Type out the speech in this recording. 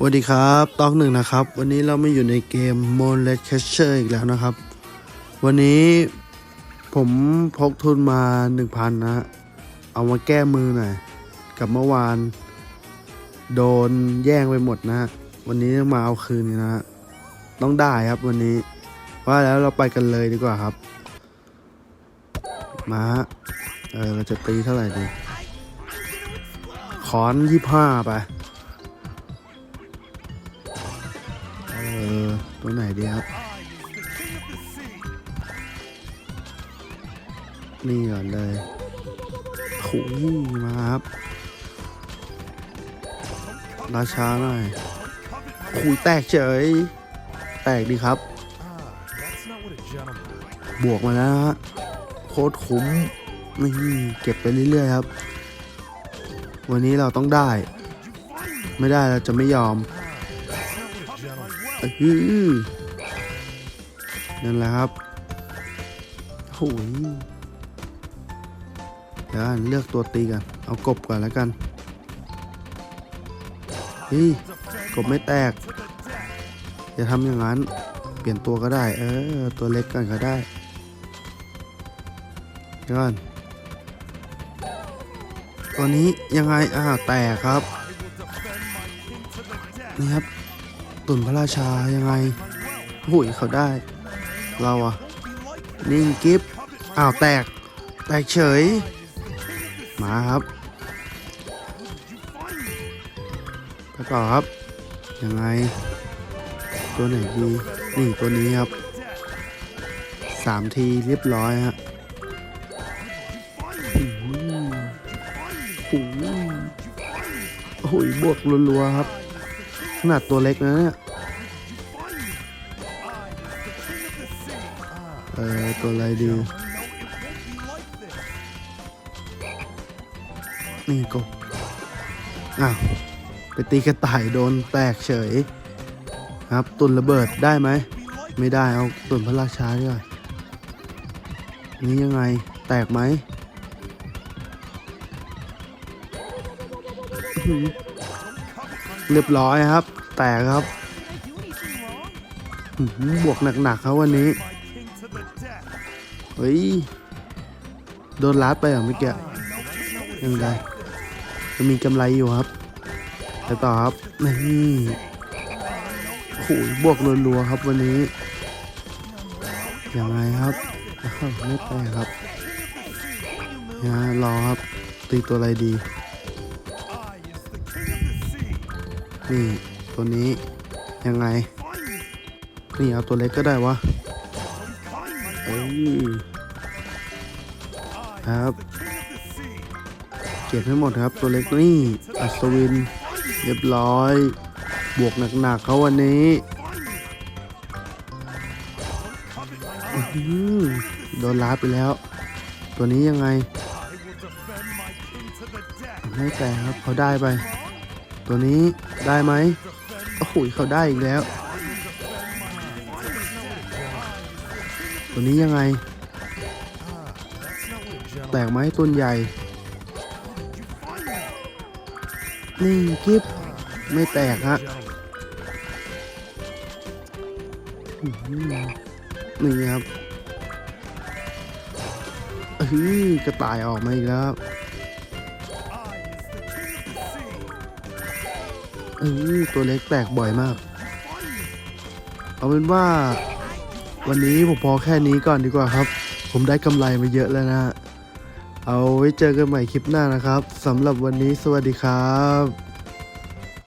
สวัสดีครับตอกหนึ่งนะครับ วันนี้เราไม่อยู่ในเกม m o n l e t Catcher อีกแล้วนะครับ วันนี้ผมพกทุนมา 1,000 นะ เอามาแก้มือหน่อย กับเมื่อวาน โดนแย่งไปหมดนะ วันนี้มาเอาคืนนะ ต้องได้ครับวันนี้ ว่าแล้วเราไปกันเลยดีกว่าครับ มาฮะเออเราจะตีเท่าไหร่ดี ขอนยี่ห้าไป เออตัวไหนดีครับ นี่ก่อนเลยขุยมาครับ ราชาหน่อยขุยแตกเฉย แตกดีครับ บวกมาแล้วฮะโคตรคุ้มนี่เก็บไปเรื่อยๆครับ วันนี้เราต้องได้ ไม่ได้เราจะไม่ยอม อือนั่นแหละครับโอ้ยเดี๋ยวเลือกตัวตีกัน เอากบก่อนแล้วกันเฮ้ยกบไม่แตก อย่าทำอย่างนั้น เปลี่ยนตัวก็ได้ เออ ตัวเล็กกันก็ได้เดี๋ยวก่อนตัวนี้ยังไงอ้าวแตกครับ นี่ครับ ตุนพระราชายังไงหุยเขาได้ เราอะนิ่งกิฟอ้าวแตก แตกเฉย มาครับไปต่อครับ ยังไง ตัวไหนดีนี่ตัวนี้ครับสามทีเรียบร้อยฮะโอ้โหโอ้โหบวกรัวๆครับ ขนาดตัวเล็กนะเนี่ยเออตัวอะไรดี นี่กบอ้าว ไปตีกระต่ายโดนแตกเฉย ครับตุนระเบิดได้ไหม ไม่ได้เอาตุนพระราชาดีกว่านี่ยังไงแตกไหม เรียบร้อยครับ แตกครับบวกหนักๆครับวันนี้ เฮ้ย โดนลัดไปเหรอเมื่อกี้ยังไงจะมีกำไรอยู่ครับไปต่อครับนี่โอ้ยบวกรัวๆครับวันนี้ยังไงครับไม่แตกครับนะรอครับ ตีตัวอะไรดี นี่ตัวนี้ยังไง นี่เอาตัวเล็กก็ได้วะเอ้ยครับเก็บให้หมดครับตัวเล็กนี่ อัศวิน เรียบร้อย บวกหนักๆเขาวันนี้โดนลาไปแล้ว ตัวนี้ยังไง ไม่แต่ครับเขาได้ไป ตัวนี้ได้ไหมโอ้โหเขาได้อีกแล้ว ตัวนี้ยังไง แตกไหมต้นใหญ่ นี่กิฟไม่แตกฮะนี่ครับเฮ้ยกระต่ายออกมาอีกแล้ว เออตัวเล็กแตกบ่อยมาก เอาเป็นว่า วันนี้ผมพอแค่นี้ก่อนดีกว่าครับ ผมได้กำไรมาเยอะแล้วนะ เอาไว้เจอกันใหม่คลิปหน้านะครับสำหรับวันนี้สวัสดีครับ